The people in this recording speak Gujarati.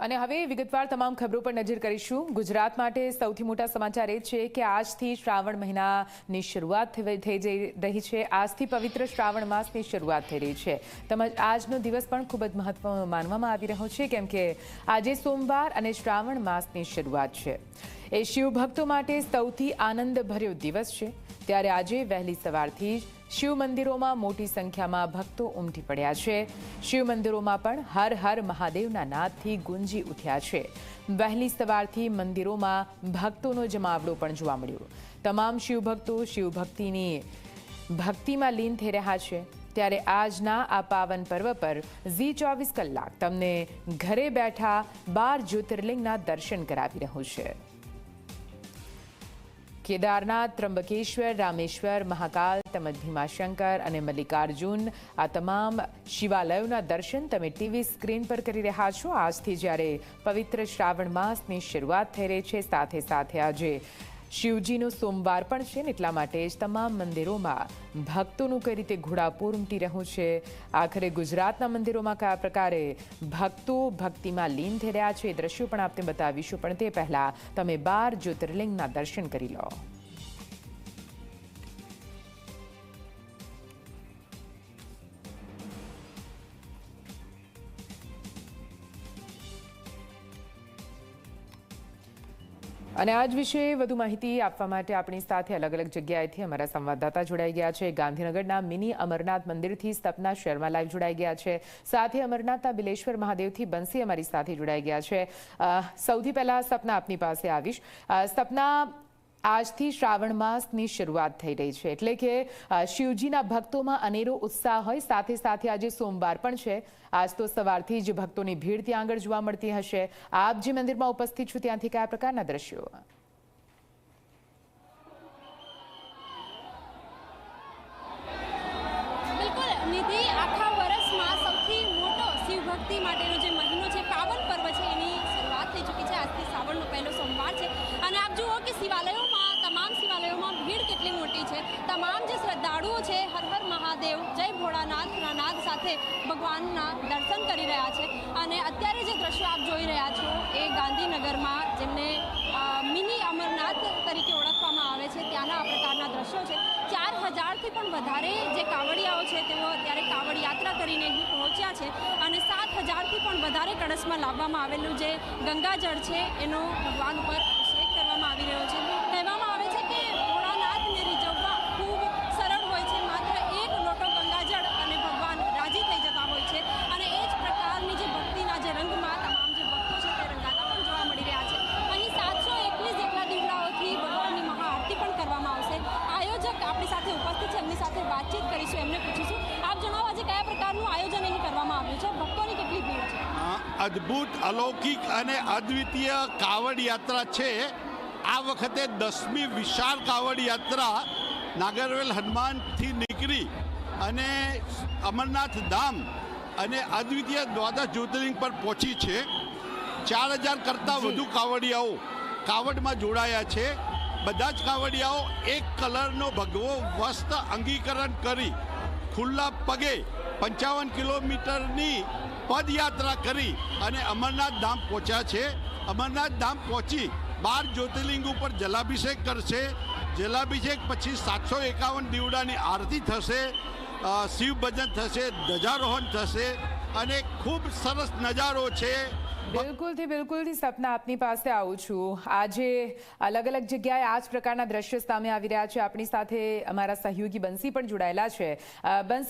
અને હવે વિગતવાર તમામ ખબરો પર નજર કરીશું. ગુજરાત માટે સૌથી મોટા સમાચાર એ છે કે આજથી શ્રાવણ મહિનાની શરૂઆત થઈ જઈ રહી છે. આજથી પવિત્ર શ્રાવણ માસની શરૂઆત થઈ રહી છે. તેમજ આજનો દિવસ પણ ખૂબ જ મહત્વનો માનવામાં આવી રહ્યો છે, કેમ કે આજે સોમવાર અને શ્રાવણ માસની શરૂઆત છે. એ શિવ ભક્તો માટે સૌથી આનંદભર્યો દિવસ છે. ત્યારે આજે વહેલી સવારથી જ શિવ મંદિરોમાં મોટી સંખ્યામાં ભક્તો ઉમટી પડ્યા છે. શિવ મંદિરોમાં પણ હર હર મહાદેવના નાદથી ગુંજી ઉઠ્યા છે. વહેલી સવારથી મંદિરોમાં ભક્તોનો જમાવડો પણ જોવા મળ્યો. તમામ શિવભક્તો શિવભક્તિની ભક્તિમાં લીન થઈ રહ્યા છે. ત્યારે આજના આ પાવન પર્વ પર ઝી ચોવીસ કલાક તમને ઘરે બેઠા બાર જ્યોતિર્લિંગના દર્શન કરાવી રહ્યું છે. કેદારનાથ ત્રંબકેશ્વર રામેશ્વર, મહાકાલ, તેમજ ભીમાશંકર અને મલ્લિકાર્જુન. આ તમામ શિવાલયોના દર્શન તમે ટીવી સ્ક્રીન પર કરી રહ્યા છો. આજથી જ્યારે પવિત્ર શ્રાવણ માસની શરૂઆત થઈ રહી છે, સાથે સાથે આજે શિવજીનો સોમવાર પણ છે ને એટલા માટે જ તમામ મંદિરોમાં ભક્તોનું કઈ રીતે ઘોડાપૂર ઉમટી રહ્યું છે? આખરે ગુજરાતના મંદિરોમાં કયા પ્રકારે ભક્તો ભક્તિમાં લીન થઈ રહ્યા છે? એ દ્રશ્યો પણ આપને બતાવીશું. પણ તે પહેલાં તમે બાર જ્યોતિર્લિંગના દર્શન કરી લો. અને આજ વિશે વધુ માહિતી આપવા માટે આપણી સાથે અલગ અલગ જગ્યાએથી અમારા સંવાદદાતા જોડાઈ ગયા છે. ગાંધીનગરના મિની અમરનાથ મંદિરથી સપના શર્મા લાઈવ જોડાઈ ગયા છે. સાથે અમરનાથના બિલેશ્વર મહાદેવથી બંસી અમારી સાથે જોડાઈ ગયા છે. સૌથી પહેલા સપના આપની પાસે આવીશ. સપના આજથી શ્રાવણ માસની શરૂઆત થઈ રહી છે. એટલે કે શિવજીના ભક્તોમાં અનેરો ઉત્સાહ હોય. સાથે સાથે આજે સોમવાર પણ છે. આજ તો સવારથી જ ભક્તોની ભીડ ત્યાં આગળ જોવા મળતી હશે. આપ જે મંદિરમાં ઉપસ્થિત છું ત્યાંથી કયા પ્રકારના દ્રશ્યો? નિધિ આખા વર્ષમાં સૌથી મોટો શિવ માટેનો જે મહિનો છે પાવન પર્વ છે એની શરૂઆત થઈ ચૂકી છે આજથી શ્રાવણનો પહેલો સોમવાર છે. અને આપ જુઓ કે શિવાલયોમાં, તમામ શિવાલયોમાં ભીડ કેટલી મોટી છે. તમામ જે શ્રદ્ધાળુઓ છે, હર હર મહાદેવ, જય ભોળાનાથના નાદ સાથે ભગવાનના દર્શન કરી રહ્યા છે. અને અત્યારે જે દ્રશ્યો આપ જોઈ રહ્યા છો, એ ગાંધીનગરમાં જેમને મિની અમરનાથ તરીકે ઓળખવામાં આવે છે, ત્યાંના આ પ્રકારના દ્રશ્યો છે ચાર હજારથી પણ વધારે જે કાવડિયાઓ છે, તેઓ અત્યારે કાવડ યાત્રા કરીને અહીં પહોંચ્યા છે અને સાત હજારથી પણ વધારે કળશમાં લાવવામાં આવેલું જે ગંગાજળ છે, એનો ભગવાન ઉપર અભિષેક કરવામાં આવી રહ્યો છે કહેવામાં આવે છે કે ભોળાનાથને રીઝવવા ખૂબ સરળ હોય છે માત્ર એક લોટો ગંગાજળ અને ભગવાન રાજી થઈ જતા હોય છે અને એ જ પ્રકારની જે ભક્તિના જે રંગમાં તમામ જે ભક્તો છે તે રંગાતા પણ જોવા મળી રહ્યા છે અહીં સાતસો એકવીસ જેટલા દીવડાઓથી ભગવાનની મહાઆરતી પણ કરવામાં આવશે આયોજક આપણી સાથે ઉપસ્થિત છે એમની સાથે વાતચીત કરીશું એમને પૂછીશું. આપ જણાવો આજે કયા પ્રકારનું આયોજન અહીં કરવામાં આવ્યું છે? ભક્તોની કેટલી ભીડ છે? અદ્ભુત અલૌકિક અને અદ્વિતીય કાવડ યાત્રા છે. આ વખતે દસમી વિશાળ કાવડ યાત્રા નાગરવેલ હનુમાનથી નીકળી અને અમરનાથ ધામ અને અદ્વિતીય દ્વાદશ જ્યોતિર્લિંગ પર પહોંચી છે. ચાર હજાર કરતાં વધુ કાવડિયાઓ કાવડમાં જોડાયા છે. બધા જ કાવડિયાઓ એક કલરનો ભગવો વસ્ત્ર અંગીકરણ કરી ખુલ્લા પગે પંચાવન કિલોમીટરની પદયાત્રા કરી અને અમરનાથ ધામ પહોંચ્યા છે. અમરનાથ ધામ પહોંચી બાર જ્યોતિર્લિંગ ઉપર જલાભિષેક કરશે. જલાભિષેક પછી સાતસો એકાવન દીવડાની આરતી થશે. શિવ ભજન થશે, ધ્વજારોહણ થશે અને ખૂબ સરસ નજારો છે. બિલકુલથી બિલકુલથી સપના આપની પાસે આવું છું. આજે અલગ અલગ જગ્યાએ આ જ પ્રકારના દ્રશ્યો સામે આવી રહ્યા છે. આપણી સાથે અમારા સહયોગી બંસી પણ જોડાયેલા છે. બંસી